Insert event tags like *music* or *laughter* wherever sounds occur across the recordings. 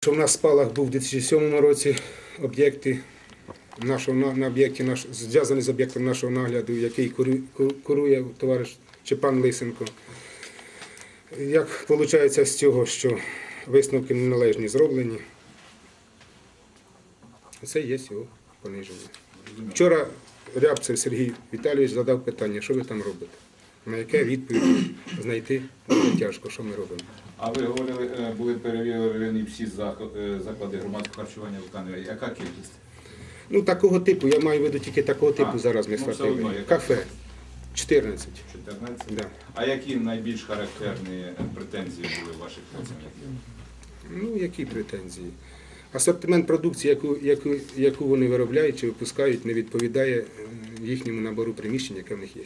Що в нас спалах був у 2007 році об'єкти нашого на, на об'єкті наш, зв'язані з об'єктом нашого нагляду, який курує товариш чи пан Лисенко. Як виходить з цього, що висновки неналежні зроблені, це є його пониження. Вчора Рябцев Сергій Віталійович задав питання, що ви там робите? На яке відповідь знайти дуже тяжко, що ми робимо. А ви говорили, е, були перевірені всі е, заклади громадського харчування в Каневі. Яка кількість? Ну, такого типу, я маю в виду тільки такого типу А, зараз ми ну, одно? Кафе 14. 14? Да. А які найбільш характерні е, претензії були ваших працівників? Ну, які претензії? Асортимент продукції, яку, яку, яку вони виробляють чи випускають, не відповідає їхньому набору приміщень, яке в них є.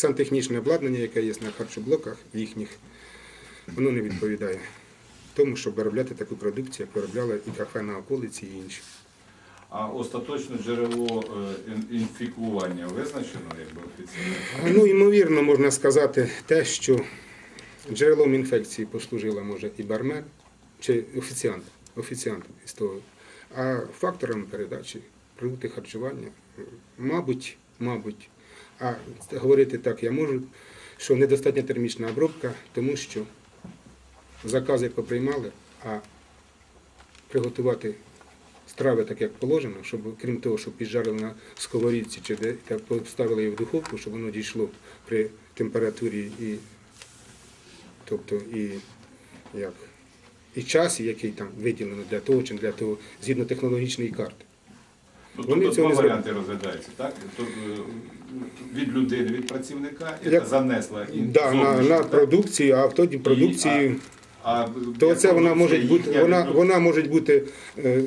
Сантехнічне обладнання, яке є на харчоблоках їхніх, воно не відповідає тому, щоб виробляти таку продукцію, як виробляла і кафе на околиці, і інші. А остаточне джерело е, інфікування визначено якби офіційно? Ну, ймовірно, можна сказати те, що джерелом інфекції послужила може і бармен, чи офіціант, офіціант із того. А фактором передачі продукти харчування, мабуть, мабуть, а говорити так я можу, що недостатня термічна обробка, тому що закази поприймали, а приготувати страви так, як положено, щоб крім того, щоб піджарили на сковорідці чи де та поставили її в духовку, щоб воно дійшло при температурі і тобто і як і часі, який там виділено для того чи для того, згідно технологічної карти. Ну, Вони тобто два варіанти розглядаються, так? Тобто, е, від людини, від працівника, яка Як- занесла і Да, на, на продукцію, а тоді продукцію, А, то це вона може бути, вона, від- вона може бути е,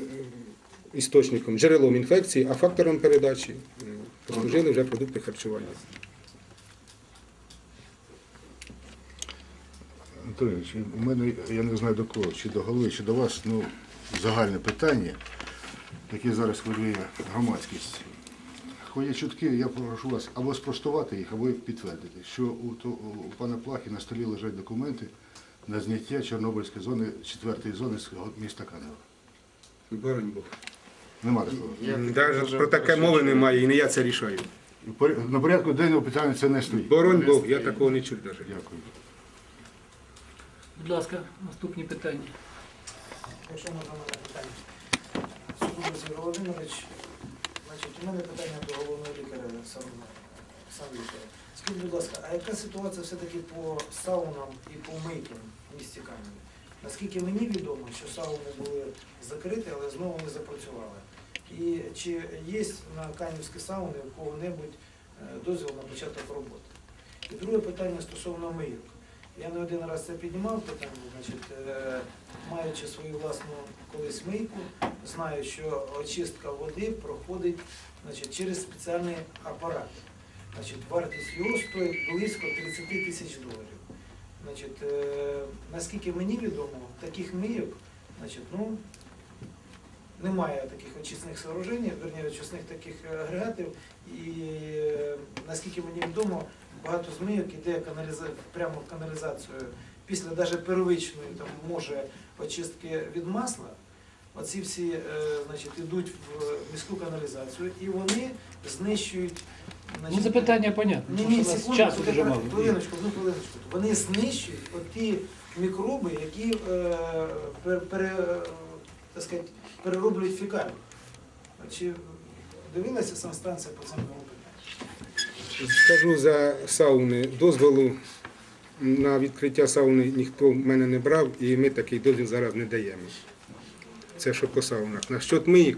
істочником, джерелом інфекції, а фактором передачі е, послужили вже продукти харчування. Анатолійович, у мене, я не знаю до кого, чи до голови, чи до вас, ну, загальне питання, яке зараз хвилює громадськість. Ходять чутки, я прошу вас або спростувати їх, або підтвердити, що у, то- у пана Плахи на столі лежать документи на зняття Чорнобильської зони, четвертої зони з міста Канева. Боронь Бог. Нема такого. Навіть про таке мови немає, і не я це рішаю. Поря- На порядку денного питання це не стоїть. Боронь Бог, я такого не чув навіть. Дякую. Будь ласка, наступні питання. Якщо можна мене питання. Супрун Володимирович, значить, у мене питання до головного лікаря сам лікаря. Скажіть, будь ласка, а яка ситуація все-таки по саунам і по мийкам в місті Кам'яні? Наскільки мені відомо, що сауни були закриті, але знову не запрацювали. І чи є на канівські сауни у кого-небудь е, дозвіл на початок роботи? І друге питання стосовно мийок. Я не один раз це піднімав питання, значить, е, маючи свою власну колись мийку, знаю, що очистка води проходить значить, через спеціальний апарат. Значить, вартість його стоїть близько 30 тисяч доларів. Значить, е, наскільки мені відомо, таких мийок значить, ну, немає таких очисних сооружень, верні очисних таких агрегатів. І е, наскільки мені відомо, багато змійок іде каналіза... прямо в каналізацію після навіть первичної там, може очистки від масла. Оці всі е, значить, йдуть в міську каналізацію і вони знищують. Ну, запитання понятне, Ні, ні, секунду, часу дуже мало. Хвилиночку, одну хвилиночку. Вони знищують оті мікроби, які е, пер, пере, е, так сказати, перероблюють фекалію. Чи дивилася санстанція по цьому питанню? Скажу за сауни. Дозволу на відкриття сауни ніхто в мене не брав, і ми такий дозвіл зараз не даємо. Це що по саунах. Насчет мийок,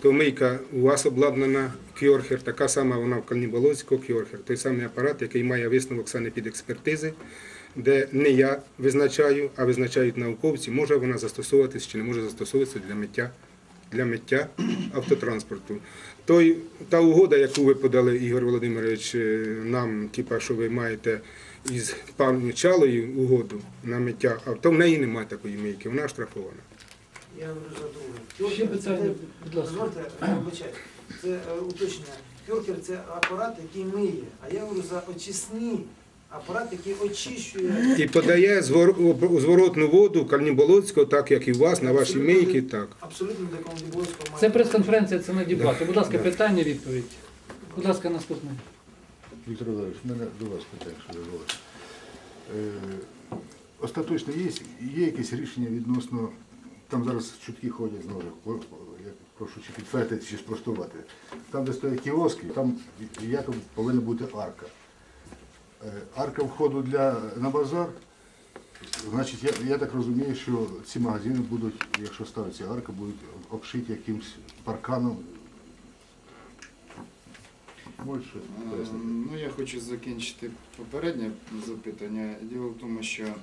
то мийка у вас обладнана Кьорхер, така сама вона в Кальніболоцького Кьорхер, той самий апарат, який має висновок санепідекспертизи, де не я визначаю, а визначають науковці, може вона застосовуватись чи не може застосовуватися для миття для миття автотранспорту. Той, та угода, яку ви подали, Ігор Володимирович, е, нам, типа, що ви маєте із пані Чалою угоду на миття авто, в неї немає такої мийки, вона штрафована. Я говорю за. Ще питання, це- будь ласка. Дозвольте. Це е, уточнення. Кьоркер це апарат, який миє. А я говорю за очисні апарат, який очищує. І подає зворотну воду Кальніболоцького, так як і у вас, на ваші мийки, так. Абсолютно для Комдібольського має. Це прес-конференція, це не дебати. Будь ласка, питання, відповідь. Будь ласка, наступне. Віктор Володимирович, в мене до вас питання, що дозволите. Е, Остаточно є, є якесь рішення відносно, там зараз чутки ходять знову, о, о, я прошу чи підтвердити, чи спростувати. Там, де стоять кіоски, там якось повинна бути арка. Е, Арка входу для, на базар, значить, я, я так розумію, що ці магазини будуть, якщо ставиться арка, будуть обшиті якимось парканом. Е, пояснити? Ну, я хочу закінчити попереднє запитання. Діло в тому, що е,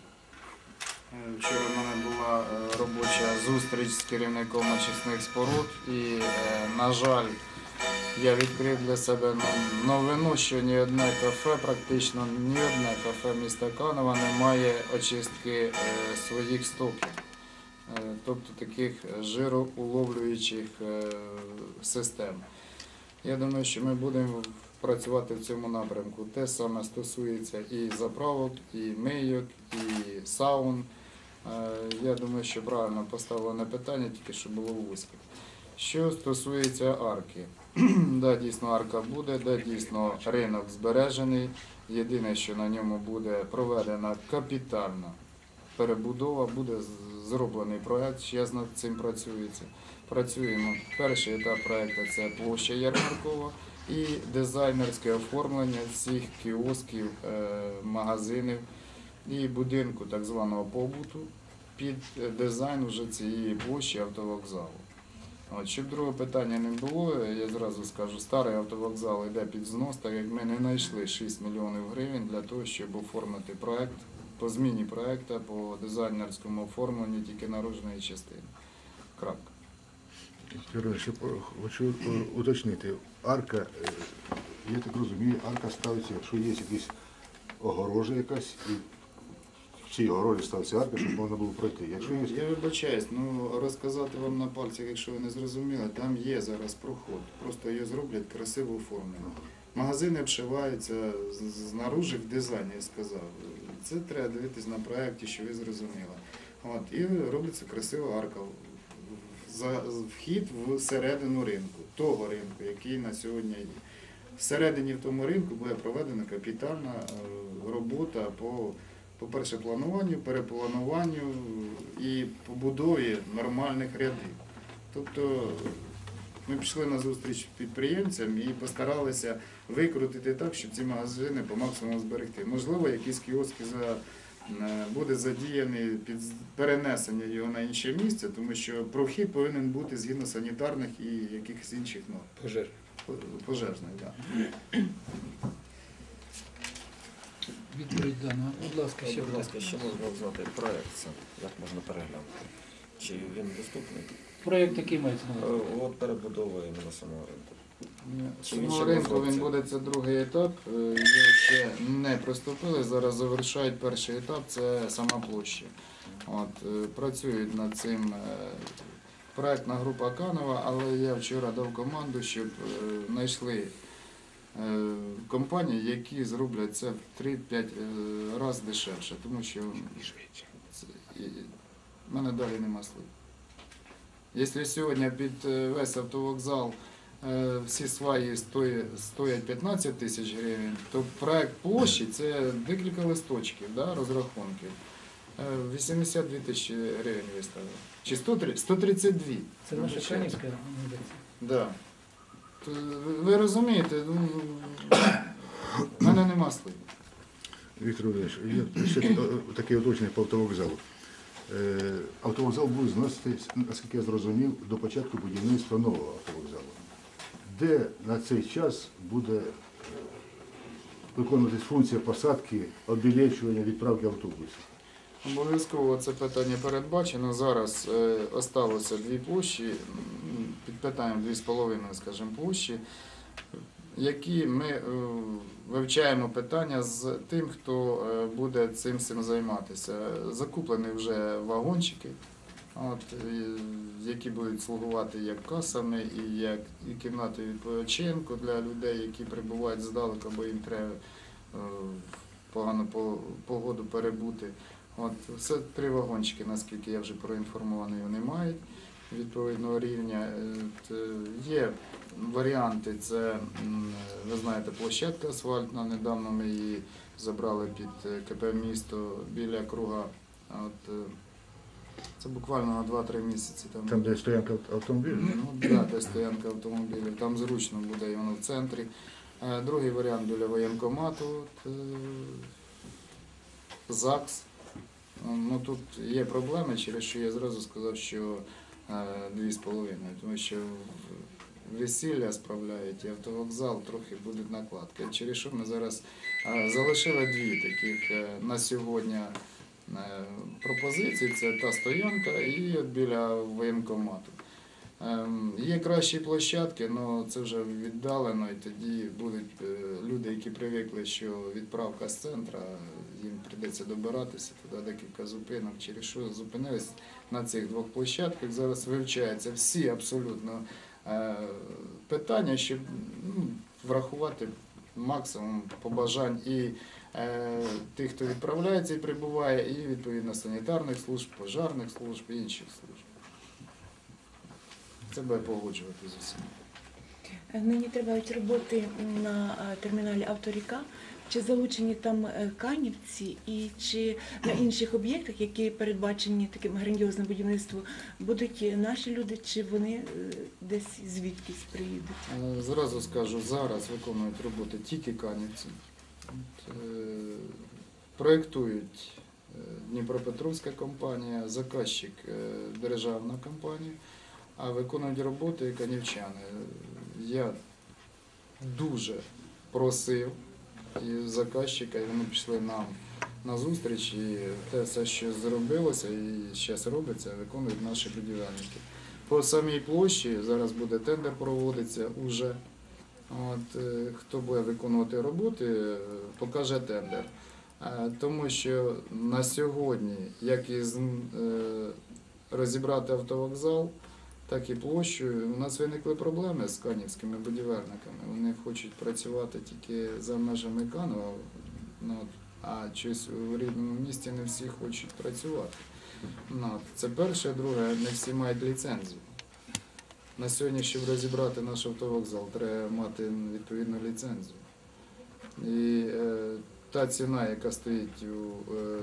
вчора в мене була е, робоча зустріч з керівником очисних споруд, і, на жаль, я відкрив для себе ну, новину, що ні одне кафе, практично ні одне кафе міста Канова не має очистки е, своїх стоків. Е, Тобто таких жироуловлюючих е, систем. Я думаю, що ми будемо працювати в цьому напрямку. Те саме стосується і заправок, і мийок, і саун. Я думаю, що правильно поставлене питання, тільки що було вузьке. Що стосується арки, *clears throat* да, дійсно арка буде, да, дійсно ринок збережений. Єдине, що на ньому буде проведена капітальна перебудова, буде зроблений проект, ще над цим працюється. Працюємо. Перший етап проекту це площа Ярмаркова і дизайнерське оформлення всіх кіосків, е, магазинів і будинку так званого побуту під дизайн уже цієї площі автовокзалу. От, щоб другого питання не було, я зразу скажу, старий автовокзал йде під знос, так як ми не знайшли 6 мільйонів гривень для того, щоб оформити проект по зміні проекту, по дизайнерському оформленню тільки наружної частини. Крапка. Віктор, ще хочу е, уточнити. Арка, е, я так розумію, арка ставиться, якщо є якась огорожа якась, в цій огорожі ставиться арка, щоб можна було пройти. Якщо є Я вибачаюсь, ну розказати вам на пальцях, якщо ви не зрозуміли, там є зараз проход. Просто її зроблять красиво оформлено. Магазини обшиваються з- знаружи в дизайні, я сказав. Це треба дивитись на проєкті, що ви зрозуміли. От, і робиться красива арка. За вхід в середину ринку, того ринку, який на сьогодні є. Всередині в тому ринку буде проведена капітальна е, робота по, по-перше, плануванню, переплануванню і побудові нормальних рядів. Тобто ми пішли на зустріч підприємцям і постаралися викрутити так, щоб ці магазини по максимуму зберегти. Можливо, якісь кіоски за, е, буде задіяний під перенесення його на інше місце, тому що прохід повинен бути згідно санітарних і якихось інших норм. Пожеж. По- Пожежних, так. Відповідь дана. Будь ласка, ще Будь ласка, ще можна знати проект, це, як можна переглянути. Чи він доступний? Проєкт який мається на Е, увазі? От перебудова іменно самого ринку. Чи він Цього ринку він буде це другий етап. Е, Його ще не приступили. Зараз завершають перший етап, це сама площа. От, е, працюють над цим е, проектна група Канова, але я вчора дав команду, щоб е, знайшли е, компанії, які зроблять це в 3-5 разів дешевше, тому що це- і- в мене далі нема слів. Якщо сьогодні під е, весь автовокзал е, всі сваї стоять, стоять 15 тисяч гривень, то проект площі це декілька листочків, да, розрахунків. Е, 82 тисячі гривень виставили. Чи 103 132. Це наша Канівська організація. Да. То ви- розумієте, ну, в мене нема слів. Віктор Володимирович, є ще е, таке уточнення по автовокзалу. Е, Автовокзал буде зноситись, наскільки я зрозумів, до початку будівництва нового автовокзалу. Де на цей час буде е, виконуватись функція посадки, обілечування, відправки автобусів? Обов'язково це питання передбачено. Зараз е, осталося дві площі, з половиною, скажімо, площі, які ми е, вивчаємо питання з тим, хто е, буде цим всім займатися. Закуплені вже вагончики, от, які будуть слугувати як касами і як і кімнатою відпочинку для людей, які прибувають здалека, бо їм треба е, погану погоду перебути. От, все три вагончики, наскільки я вже проінформований, вони мають відповідного рівня. Е, Є варіанти, це, ви знаєте, площадка асфальтна, недавно ми її забрали під е, КП місто біля круга. От, е, це буквально на 2-3 місяці. Там, Там, де стоянка ав- автомобілів. Ну, да, де стоянка автомобілів, там зручно буде і воно в центрі. Другий варіант біля воєнкомату, от, ЗАГС. Ну, тут є проблеми, через що я зразу сказав, що е, дві з половиною, тому що весілля справляють і автовокзал трохи будуть накладки. Через що ми зараз залишили дві таких е, на сьогодні е, пропозиції. Це та стоянка і біля воєнкомату. Ем, Є кращі площадки, але це вже віддалено, і тоді будуть е, люди, які привикли, що відправка з центра, їм прийдеться добиратися туди декілька зупинок, через що зупинились на цих двох площадках. Зараз вивчаються всі абсолютно е, питання, щоб ну, врахувати максимум побажань і е, тих, хто відправляється і прибуває, і відповідно санітарних служб, пожарних служб і інших служб. Це буде погоджувати з усім. Нині тривають роботи на е, терміналі Авторіка. Чи залучені там е, канівці і чи на інших об'єктах, які передбачені таким грандіозним будівництвом, будуть наші люди, чи вони е, десь звідкись приїдуть? Е, Зразу скажу, зараз виконують роботи тільки канівці. Проєктують Дніпропетровська компанія, заказчик державна компанія, а виконують роботи канівчани. Я дуже просив і заказчика, і вони пішли нам на зустріч, і те все, що зробилося і зараз робиться, виконують наші будівельники. По самій площі зараз буде тендер проводиться уже. От, е, хто буде виконувати роботи, е, покаже тендер. Е, Тому що на сьогодні, як і розібрати автовокзал, так і площу, у нас виникли проблеми з канівськими будівельниками. Вони хочуть працювати тільки за межами Канова, ну, а щось у рідному місті не всі хочуть працювати. Ну, це перше, друге, не всі мають ліцензію. На сьогодні, щоб розібрати наш автовокзал, треба мати відповідну ліцензію. І е, та ціна, яка стоїть у, е,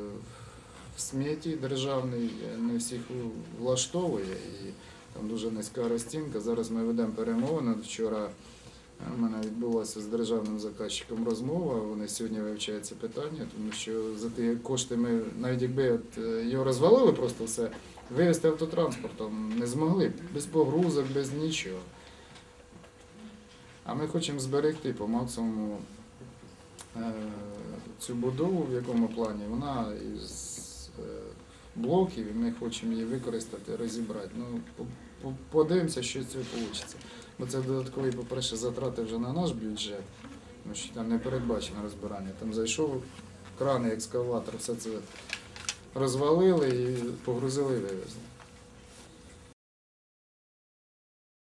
в сметі державній, е, не всіх влаштовує. І там дуже низька розцінка. Зараз ми ведемо перемовини. Вчора е, у мене відбулася з державним заказчиком розмова. Вони сьогодні вивчають це питання, тому що за ті кошти ми, навіть якби от, е, його розвалили просто все, вивезти автотранспортом не змогли, без погрузок, без нічого. А ми хочемо зберегти по максимуму е, цю будову, в якому плані вона із е, блоків, і ми хочемо її використати, розібрати. Ну, по- по- подивимося, що з цього вийде. Бо це додаткові, по-перше, затрати вже на наш бюджет, тому що там не передбачено розбирання. Там зайшов крани, екскаватор, все це розвалили і погрузили вивезли.